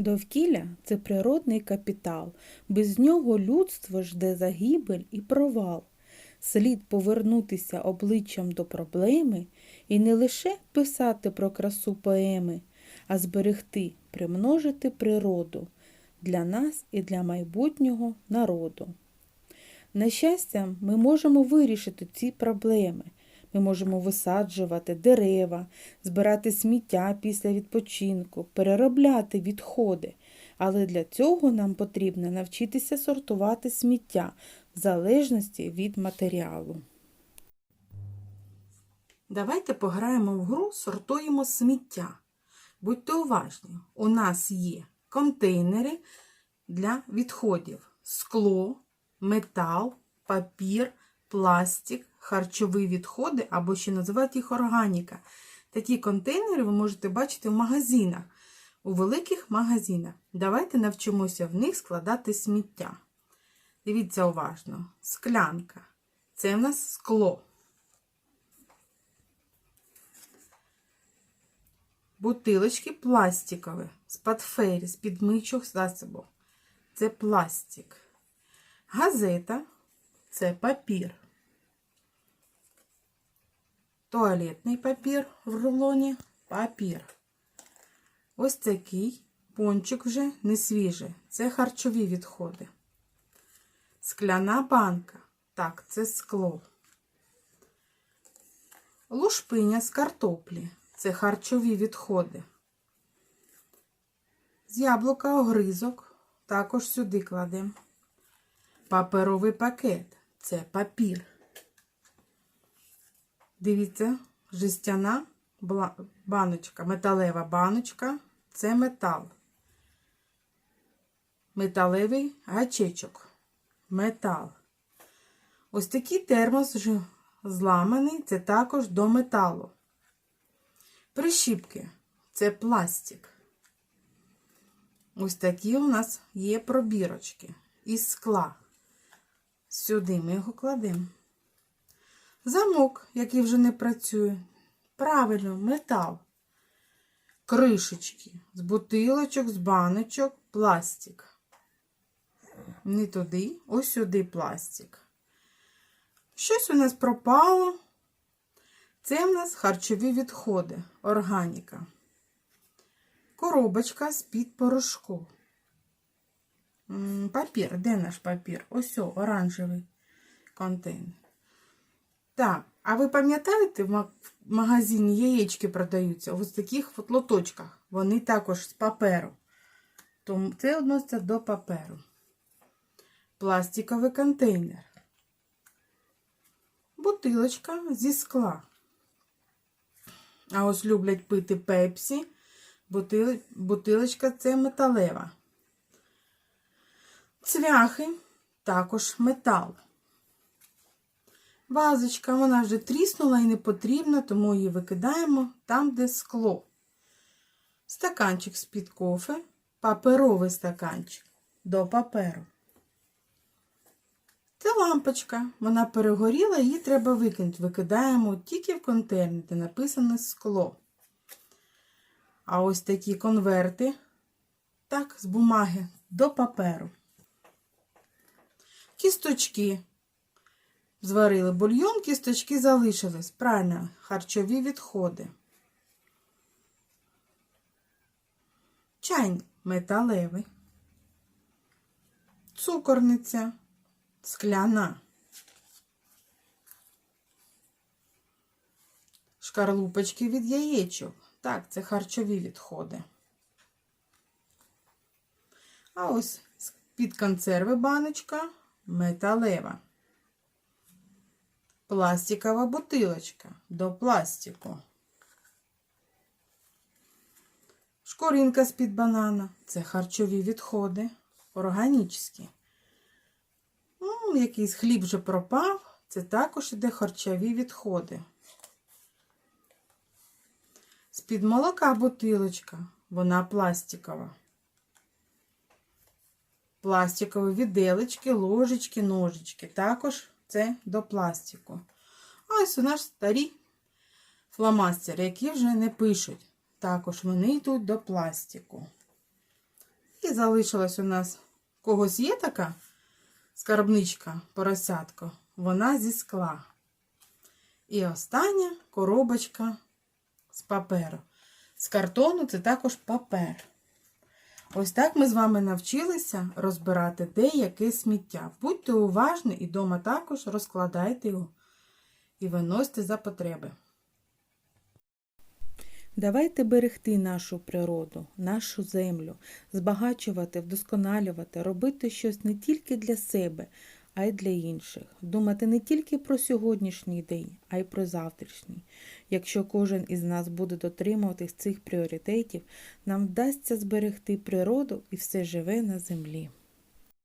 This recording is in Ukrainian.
Довкілля це природний капітал, без нього людство жде загибель і провал. Слід повернутися обличчям до проблеми і не лише писати про красу поеми, а зберегти, примножити природу для нас і для майбутнього народу. На щастя, ми можемо вирішити ці проблеми. Ми можемо висаджувати дерева, збирати сміття після відпочинку, переробляти відходи. Але для цього нам потрібно навчитися сортувати сміття в залежності від матеріалу. Давайте пограємо в гру сортуємо сміття. Будьте уважні, у нас є контейнери для відходів: скло, метал, папір, пластик, харчові відходи або ще називають їх органіка. Такі контейнери ви можете бачити в магазинах, у великих магазинах. Давайте навчимося в них складати сміття. Дивіться уважно: склянка це в нас скло. Бутилочки пластикові, з-під фейрі, з-під миючих засобів. Це пластик. Газета це папір. Туалетний папір в рулоні папір. Ось такий пончик вже не свіжий. Це харчові відходи. Скляна банка. Так, це скло. Лушпиня з картоплі. Це харчові відходи. З яблука огризок також сюди кладемо. Паперовий пакет це папір. Дивіться, жестяна баночка, металева баночка це метал. Металевий гачечок. Метал. Ось такий термос зламаний, це також до металу. Прищіпки це пластик. Ось такі у нас є пробірочки із скла. Сюди ми його кладемо. Замок, який вже не працює. Правильно, метал. Кришечки з бутилочок, з баночок, пластик. Не туди, ось сюди пластик. Щось у нас пропало. Це в нас харчові відходи, органіка. Коробочка з-під порошку. Папір, де наш папір? Ось оранжевий контейнер. Так, а ви пам'ятаєте, в магазині яєчки продаються ось в таких от лоточках. Вони також з паперу. Тому це відноситься до паперу. Пластиковий контейнер. Бутилочка зі скла. А ось люблять пити пепсі. Бутилочка це металева. Цвяхи також метал. Вазочка, вона вже тріснула і не потрібна, тому її викидаємо там, де скло. Стаканчик з-під кофе, паперовий стаканчик до паперу. Це лампочка. Вона перегоріла, її треба викинути. Викидаємо тільки в контейнер, де написано скло. А ось такі конверти, так, з бумаги до паперу. Кісточки. Зварили бульйон, кісточки залишились. Правильно, харчові відходи. Чайник металевий. Цукорниця скляна. Шкарлупочки від яєчок. Так, це харчові відходи. А ось під консерви баночка металева. Пластикова бутилочка до пластику. Шкоринка з-під банана. Це харчові відходи. Органічні. Ну, якийсь хліб вже пропав. Це також іде харчові відходи. З-під молока бутилочка. Вона пластикова. Пластикові віделечки, ложечки, ножички. Також це до пластику. А ось у нас старі фломастери, які вже не пишуть. Також вони йдуть до пластику. І залишилась у нас когось є така скарбничка, поросятко. Вона зі скла. І остання коробочка з паперу. З картону це також папер. Ось так ми з вами навчилися розбирати деяке сміття. Будьте уважні і вдома також розкладайте його і виносьте за потреби. Давайте берегти нашу природу, нашу землю, збагачувати, вдосконалювати, робити щось не тільки для себе, а й для інших. Думати не тільки про сьогоднішній день, а й про завтрашній. Якщо кожен із нас буде дотримуватись цих пріоритетів, нам вдасться зберегти природу і все живе на землі.